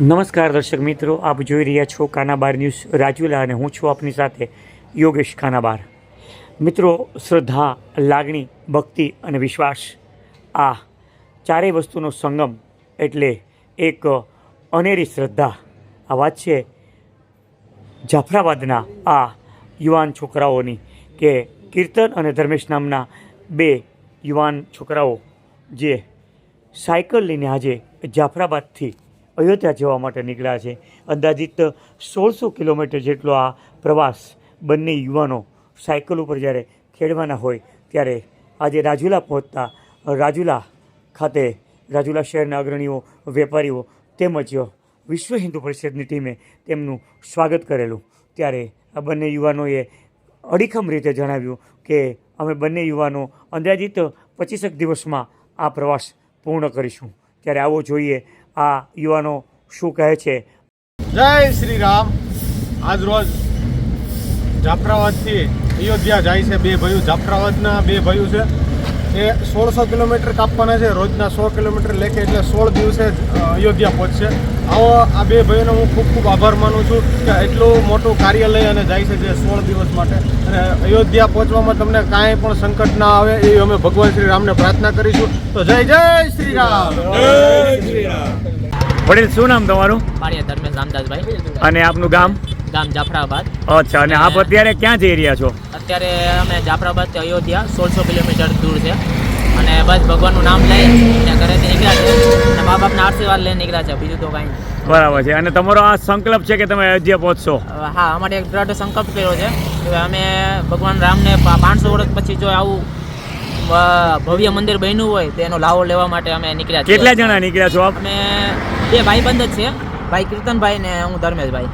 નમસ્કાર દર્શક મિત્રો, આપ જોઈ રહ્યા છો કાનાબાર ન્યૂઝ રાજુલા અને હું છું આપની સાથે યોગેશ કાનાબાર. મિત્રો, શ્રદ્ધા, લાગણી, ભક્તિ અને વિશ્વાસ આ ચારેય વસ્તુનો સંગમ એટલે એક અનેરી શ્રદ્ધા. આ વાત છે જાફરાબાદના આ યુવાન છોકરાઓની કે કીર્તન અને ધર્મેશ નામના બે યુવાન છોકરાઓ જે સાયકલ લઈને આજે જાફરાબાદથી અયોધ્યા જવા માટે નીકળ્યા છે. અંદાજિત સોળસો કિલોમીટર જેટલો આ પ્રવાસ બંને યુવાનો સાયકલ ઉપર જ્યારે ખેડવાના હોય ત્યારે આજે રાજુલા પહોંચતા રાજુલા ખાતે, રાજુલા શહેરના અગ્રણીઓ, વેપારીઓ તેમજ વિશ્વ હિન્દુ પરિષદની ટીમે તેમનું સ્વાગત કરેલું. ત્યારે આ બંને યુવાનોએ અડીખમ રીતે જણાવ્યું કે અમે બંને યુવાનો અંદાજિત પચીસેક દિવસમાં આ પ્રવાસ પૂર્ણ કરીશું. ત્યારે આવો જોઈએ આ યુવાનો શું કહે છે? જય શ્રી રામ આજ રોજ જાફરાબાદથી અયોધ્યા જાય છે બે ભાઈઓ જાફરાબાદના બે ભાઈઓ છે. એ સોળસો કિલોમીટર કાપવાના છે. રોજના સો કિલોમીટર લેખે એટલે સોળ દિવસે જ, અયોધ્યા પહોંચશે. આવો આ બે ભાઈઓનો હું ખૂબ ખૂબ આભાર માનું છું કે એટલું મોટું કાર્ય લઈ અને જાય છે જે સોળ દિવસ માટે. અને અયોધ્યા પહોંચવામાં તમને કાંઈ પણ સંકટ ના આવે એ અમે ભગવાન શ્રી રામને પ્રાર્થના કરીશું. તો જય જય શ્રી રામ. વડીલ શું નામ તમારું? મારી ધર્મેશ રામદાસભાઈ. અને આપનું ગામ? ગામ જાફરાબાદ. અચ્છા અને આપ અત્યારે ક્યાં જઈ રહ્યા છો? અત્યારે અમે જાફરાબાદથી અયોધ્યા સોળસો કિલોમીટર દૂર છે. અને બસ ભગવાનનું નામ લઈ ત્યાં ઘરેથી નીકળ્યા છે. અને મા બાપના આશીર્વાદ લઈને નીકળ્યા છે બીજું તો કાંઈ બરાબર છે. અને તમારો આ સંકલ્પ છે કે તમે અયોધ્યા પહોંચશો? હા અમારે એક દ્રઢ સંકલ્પ કર્યો છે. કે અમે ભગવાન રામને પાંચસો વર્ષ પછી જો આવું ભવ્ય મંદિર બન્યું હોય તેનો એનો લાવો લેવા માટે અમે નીકળ્યા છીએ. કેટલા જણા નીકળ્યા છો અમે બે ભાઈબંધ જ છે. ભાઈ કીર્તનભાઈ ને હું ધર્મેશભાઈ.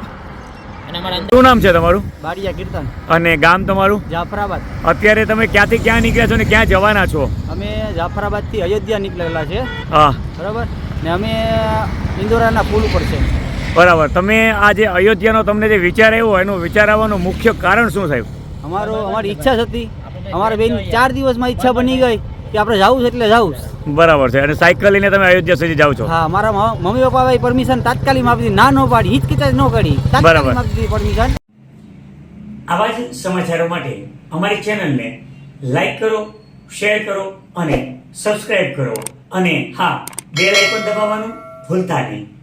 અને અમારા શું નામ છે તમારું? બારિયા કીર્તન. અને ગામ તમારું? જાફરાબાદ. અત્યારે તમે ક્યાંથી ક્યાં નીકળ્યા છો ને ક્યાં જવાના છો? અમે જાફરાબાદથી અયોધ્યા નીકળેલા છે. હા. બરાબર? ને અમે ઇન્દોરાના પુલ ઉપર છે. બરાબર. તમે આ જે અયોધ્યાનો તમને જે વિચાર આવ્યો એનો વિચાર આવવાનું મુખ્ય કારણ શું સાહેબ અમારો અમારી ઈચ્છા હતી. અમારા બેન ચાર દિવસમાં ઈચ્છા બની ગઈ. કે આપણે જવું છે એટલે જવું બરાબર છે. અને સાયકલ લઈને તમે અયોધ્યા સુધી જાઓ છો? હા મારા મ- મમ્મી પપ્પાએ પરમિશન તાત્કાલિક આપી દીધી. ના ન પાડી. હિચકિચાટ ન કરી. બરાબર. પરમિશન આવા જ સમાચારો માટે અમારી ચેનલને લાઈક કરો શેર કરો અને સબસ્ક્રાઇબ કરો. અને હા બેલ આઇકોન દબાવવાનું ભૂલતા નહીં.